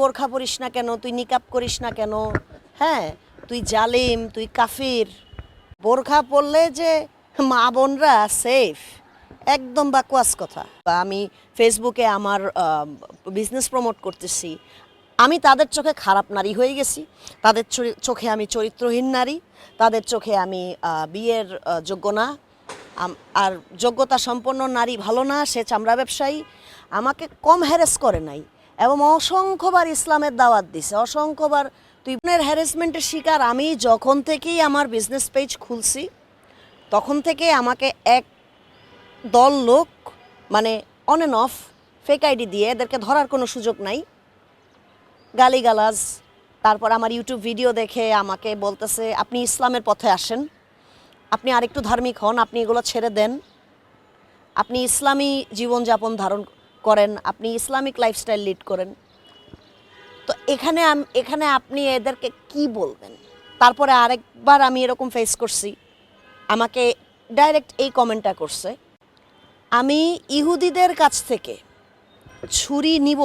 বোরখা পরিস না কেন? তুই নিকাপ করিস না কেন? হ্যাঁ তুই জালিম, তুই কাফির। বোরখা পরলে যে মা বোনরা সেফ একদম বাকওয়াস কথা। বা আমি ফেসবুকে আমার বিজনেস প্রমোট করতেছি। আমি তাদের চোখে খারাপ নারী হয়ে গেছি। তাদের চোখে আমি চরিত্রহীন নারী। তাদের চোখে আমি বিয়ের যোগ্য না। আর যোগ্যতা সম্পন্ন নারী ভালো না, সে চামড়া ব্যবসায়ী। আমাকে কম হ্যারেস করে নাই। এবং অসংখ্যবার ইসলামের দাওয়াত দিছে। অসংখ্যবার তুই বোনের হ্যারাসমেন্টের শিকার, আমি যখন থেকেই আমার বিজনেস পেজ খুলছি, তখন থেকে আমাকে এক দল লোক মানে on and off fake ID দিয়ে এদেরকে ধরার কোনো সুযোগ নাই। গালিগালাজ, তারপর আমার ইউটিউব ভিডিও দেখে আমাকে বলতেছে, আপনি ইসলামের পথে আসেন। আপনি আরেকটু ধার্মিক হন, আপনি এগুলো ছেড়ে দেন। আপনি ইসলামী জীবনযাপন ধারণ করেন, আপনি ইসলামিক লাইফস্টাইল লিড করেন। তো এখানে এখানে আপনি এদেরকে কি বলবেন? তারপরে আরেকবার আমি এরকম ফেস করছি। আমাকে ডাইরেক্ট এই কমেন্টটা করছে। আমি ইহুদিদের কাছ থেকে ছুরি নিব,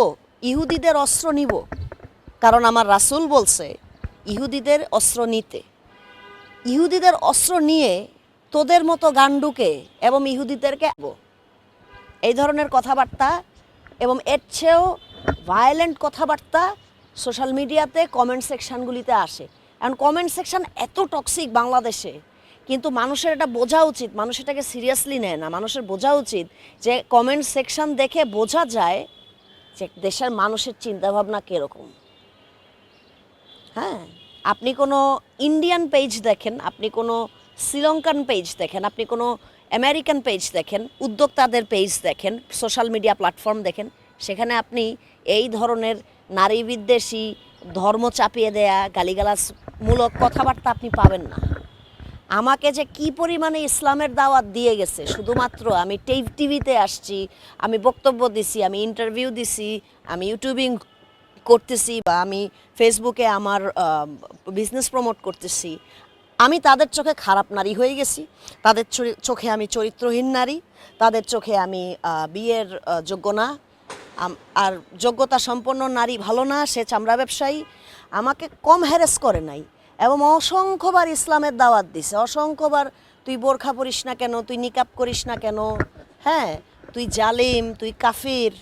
ইহুদিদের অস্ত্র নিব। কারণ আমার রাসূল বলছে, ইহুদিদের অস্ত্র নিতে। ইহুদিদের অস্ত্র নিয়ে তোদের মতো গান্ডুকে এবং ইহুদিদেরকে এই ধরনের কথাবার্তা এবং এর চেয়েও ভায়োলেন্ট কথাবার্তা সোশ্যাল মিডিয়াতে কমেন্ট সেকশনগুলিতে আসে। কারণ কমেন্ট সেকশন এত টক্সিক বাংলাদেশে, কিন্তু মানুষের এটা বোঝা উচিত, মানুষ এটাকে সিরিয়াসলি নেয় না। মানুষের বোঝা উচিত যে কমেন্ট সেকশন দেখে বোঝা যায় যে দেশের মানুষের চিন্তাভাবনা কীরকম। হ্যাঁ আপনি কোনো ইন্ডিয়ান পেজ দেখেন, আপনি কোনো শ্রীলঙ্কান পেজ দেখেন, আপনি কোনো আমেরিকান পেজ দেখেন, উদ্যোক্তাদের পেজ দেখেন সোশ্যাল মিডিয়া প্ল্যাটফর্ম দেখেন, সেখানে আপনি এই ধরনের নারী বিদ্বেষী, ধর্ম চাপিয়ে দেয়া গালিগালাজমূলক কথাবার্তা আপনি পাবেন না। আমাকে যে কি পরিমাণে ইসলামের দাওয়াত দিয়ে গেছে, শুধুমাত্র আমি টেভ টিভিতে আসছি, আমি বক্তব্য দিছি, আমি ইন্টারভিউ দিছি, আমি ইউটিউবিং করতেছি বা আমি ফেসবুকে আমার বিজনেস প্রমোট করতেছি আমি তাদের চোখে খারাপ নারী হয়ে গেছি। তাদের চোখে আমি চরিত্রহীন নারী। তাদের চোখে আমি বিয়ের যোগ্য না। আর যোগ্যতা সম্পন্ন নারী ভালো না, সে চামড়া ব্যবসায়ী। আমাকে কম হ্যারেস করে নাই এবং অসংখ্যবার ইসলামের দাওয়াত দিছে। অসংখ্যবার তুই বোরখা পরিস না কেন, তুই নিকাপ করিস না কেন? হ্যাঁ তুই জালিম, তুই কাফির।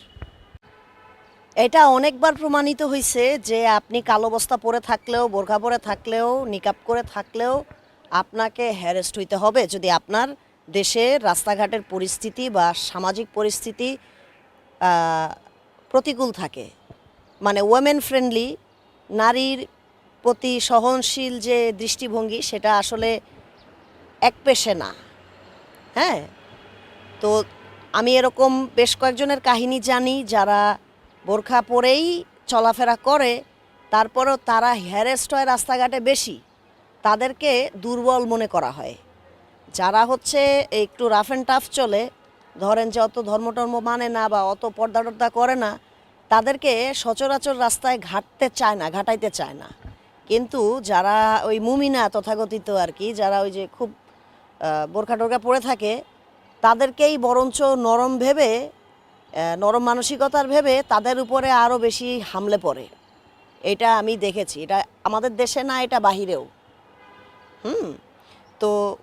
এটা অনেকবার প্রমাণিত হয়েছে যে আপনি কালো বস্তা পরে থাকলেও, বোরখা পরে থাকলেও নিকাপ করে থাকলেও আপনাকে হ্যারেস্ট হইতে হবে। যদি আপনার দেশে রাস্তাঘাটের পরিস্থিতি বা সামাজিক পরিস্থিতি প্রতিকূল থাকে মানে ওয়েমেন ফ্রেন্ডলি নারীর প্রতি সহনশীল যে দৃষ্টিভঙ্গি, সেটা আসলে এক পেশে না। হ্যাঁ? তো আমি এরকম বেশ কয়েকজনের কাহিনী জানি যারা বোরখা পরেই চলাফেরা করে, তারপরেও তারা হ্যারেস্ট হয় রাস্তাঘাটে বেশি। তাদেরকে দুর্বল মনে করা হয়। যারা হচ্ছে একটু রাফ অ্যান্ড টাফ চলে, ধরেন যে অত ধর্ম টর্ম মানে না বা অত পর্দা টর্দা করে না, তাদেরকে সচরাচর রাস্তায় ঘাটতে চায় না, ঘাটাইতে চায় না। কিন্তু যারা ওই মুমিনা তথাকথিত আর কি, যারা ওই যে খুব বোরখা টোরখা পরে থাকে, তাদেরকেই বরঞ্চ নরম ভেবে নরম মানসিকতার ভেবে তাদের উপরে আরও বেশি হামলে পড়ে। এটা আমি দেখেছি। এটা আমাদের দেশে না, এটা বাহিরেও। হুম, তো